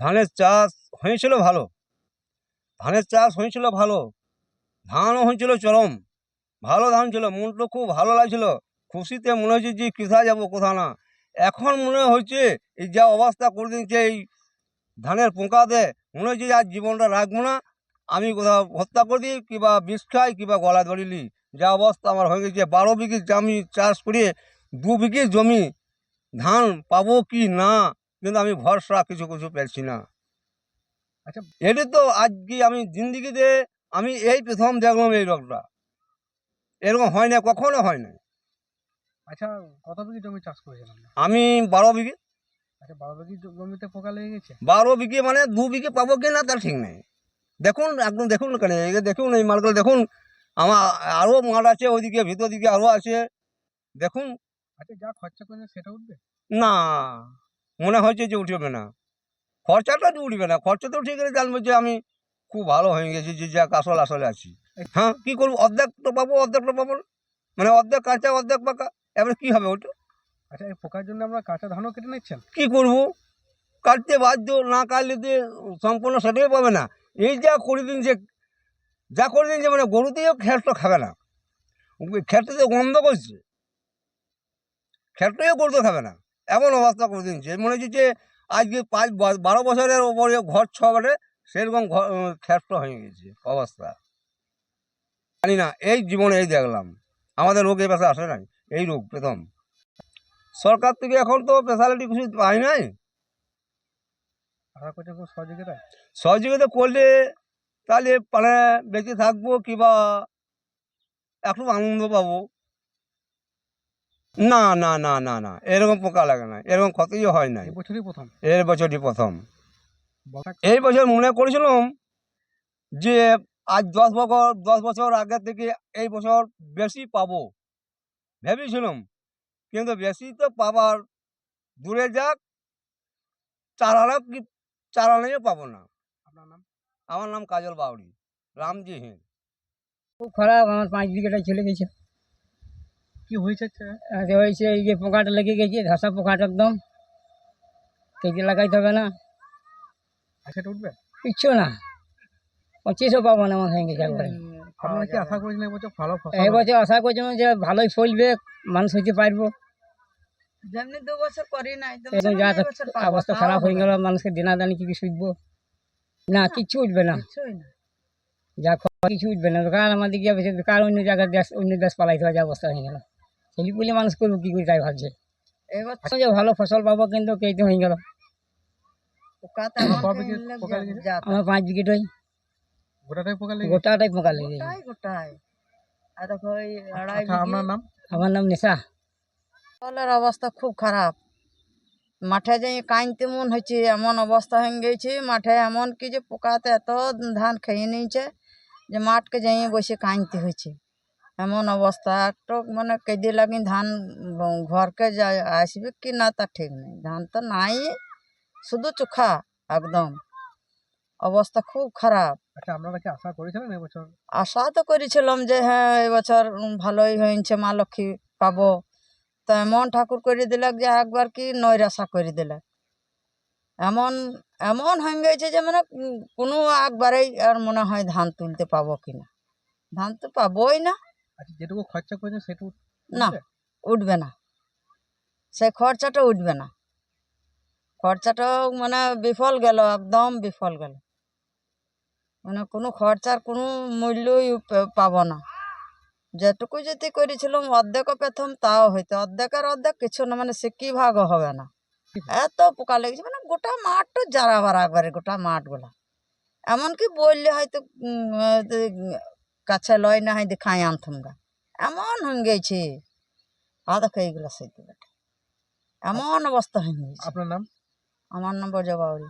ধানের চাষ হয়েছিল ভালো। ধানের চাষ হয়েছিল ভালো। ধানও হয়েছিল চরম। ভালো ধান ছিল। মনটা খুব ভালো লাগছিল। খুশিতে মনে হচ্ছে যে কোথায় যাব কোথাও না। এখন মনে হচ্ছে এই যা অবস্থা করে দিচ্ছে এই ধানের পোকাতে, মনে হচ্ছে যে আর জীবনটা রাখব না। আমি কোথাও হত্যা করে দিই কিংবা বিষ খাই কিংবা গলা ধরিলি। যা অবস্থা আমার হয়ে গেছে। বারো বিঘি জমি চাষ করে দু বিঘি জমি ধান পাবো কি না? কিন্তু আমি ভরসা কিছু কিছু পেয়েছি না। আচ্ছা এটি তো আজকে আমি জিন্দিগিতে আমি এই প্রথম দেখলাম এই রোগটা। এরকম হয় না কখনো হয় না। আচ্ছা কত বিঘি জমি চাষ করেছেন আমি বারো বিঘে। আচ্ছা বারো বিঘি জমিতে পোকা লেগে গেছে? বারো বিঘে মানে দু বিঘে পাবো কি না তার ঠিক নেই। দেখুন একদম দেখুন কেন দেখুন এই মালগুলো দেখুন আমার আরও মাঠ আছে ওইদিকে ভিতর দিকে আরও আছে। দেখুন আচ্ছা যা খরচা করেছেন সেটা উঠবে? না মনে হচ্ছে যে উঠবে না। খরচাটা তো উঠবে না খরচা তো ঠিক আছে জানব যে আমি খুব ভালো হয়ে গেছি যে যাক আসল আসলে আছি। হ্যাঁ কী করব? অর্ধেক তো পাবো অর্ধেক তো পাবো না। মানে অর্ধেক কাঁচা অর্ধেক পাকা এবারে কী হবে ওটা? আচ্ছা এই পোকার জন্য আমরা কাঁচা ধানও কেটে নিচ্ছেন? কী করব? কাটতে বাধ্য না কাটলে দিয়ে সম্পূর্ণ সেটাই পাবে না। এই যা করে দিন যে যা করে দিন যে মানে গরুতেও খেরটা খাবে না। খেরটা তো গন্ধ করছে। খেরটাও করতে খাবে না। এমন অবস্থা করে দিনছে মনে হচ্ছে যে আজকে পাঁচ বারো বছরের ওপরে ঘর ছ বটে সেরকম খেরটা হয়ে গেছে অবস্থা। জানি না এই জীবনে এই দেখলাম। আমাদের রোগ এই পাশে আসে নাই এই রোগ প্রথম। সরকার থেকে এখন তো স্পেশালিটি কিছু পাই নাই। সহযোগিতায় সহযোগিতা। করলে তাহলে মানে বেঁচে থাকব কিংবা একটু আনন্দ পাবো। না না না না না। এরকম পোকা লাগে না। এরকম ক্ষতিও হয় নাই। এই বছরই প্রথম? এর বছরটি প্রথম। এই বছর মনে করেছিলাম যে আজ দশ বছর দশ বছর আগে থেকে এই বছর বেশি পাবো। ভেবেছিলাম। কিন্তু বেশি তো পাবার দূরে যাক চার আনা কি চার আনাও পাবো না। আপনার নাম? আমার নাম কাজল বাউরি রামজি হিন্দ। খুব খারাপ আমার পাঁচ বিঘেটা চলে গেছে। কি হয়েছে আচ্ছা? আর হয়েছে এই যে পোকাটা লেগে গেছে ধসা পোকাটা একদম কেটে লাগাইতে হবে না আর সেটা উঠবে কিচ্ছু না পঁচিশও পাবো না আমার হয়ে গেছে একবারে আপনারা কি আশা করেছিলেন এবছর ভালো ফসল এই হবে? বছর আশা করছিলাম যে ভালোই ফলবে মানুষ হইতে পারব যেমনি দু বছর করি নাই তো এখন যা এই বছর পাবো, অবস্থা তাও খারাপ হয়ে হবে গেল মানুষকে দেনা দানি কি কি সুঝবো না কিচ্ছু উঠবে না কিছুই না। যা খবর কিছু উঠবে না কার আমাদের গিয়ে বেশি কার অন্য জায়গার দেশ অন্য দেশ পালাইতে হবে যা অবস্থা হয়ে গেল ছেলে পুলে মানুষ করব কি করে তাই ভাবছে? এবার যে ভালো ফসল পাবো কিন্তু কেটে হয়ে গেল। কি কিনলে পোকা লেগেছে? যা- আমার পাঁচ গোটাটাই পোকা লেগে গোটাটাই পোকা লেগে গোটাই গোটাই। আর দেখো ওই আড়াই আচ্ছা আপনার নাম? আমার নাম নেশা। ফসলের অবস্থা খুব খারাপ। মাঠে যাই কাইনতে মন হয়েছে এমন অবস্থা হয়ে গেছে মাঠে এমন কি যে পোকাতে এত ধান খেয়ে নিয়েছে যে মাঠকে যাই বসে কাইনতে হয়েছে। এমন অবস্থা। একটু মানে কেঁদে লাগি ধান ঘরকে যা আসবে কি না তা ঠিক নেই। ধান তো নাই শুধু চোখা একদম। অবস্থা খুব খারাপ। আচ্ছা আপনারা কি আশা করেছিলেন এবছর আশা তো করেছিলাম যে হ্যাঁ এবছর ভালোই হয়েছে মা লক্ষ্মী পাবো। তো এমন ঠাকুর করে দিলাক যে একবার কি নৈরাশা করে দিলাক এমন এমন হয়ে গেছে যে মানে কোনো একবারেই আর মনে হয় ধান তুলতে পাবো কিনা। ধান তো পাবোই না। আচ্ছা যেটুকু খরচা করেছেন সেটুকু না উঠবে? না। সেই খরচাটা উঠবে না। খরচাটাও মানে বিফল গেল একদম বিফল গেল। মানে কোনো খরচার কোনো মূল্যই পাব না। যেটুকু যদি করেছিলাম অর্ধেকও পেতাম তাও হইতো। অর্ধেকের অর্ধেক কিছু না মানে সে কি ভাগও হবে না। এত পোকা লেগেছে মানে গোটা মাঠ তো যারা বার একবারে গোটা মাঠগুলা। এমনকি বললে হয়তো কাছে লয় না হয় দেখায় আনতাম গা। এমন হয়ে গেছে আদাকে এইগুলো গেল সেই বেটা। এমন অবস্থা হয়ে গেছে আপনার নাম? আমার নাম জবাবরি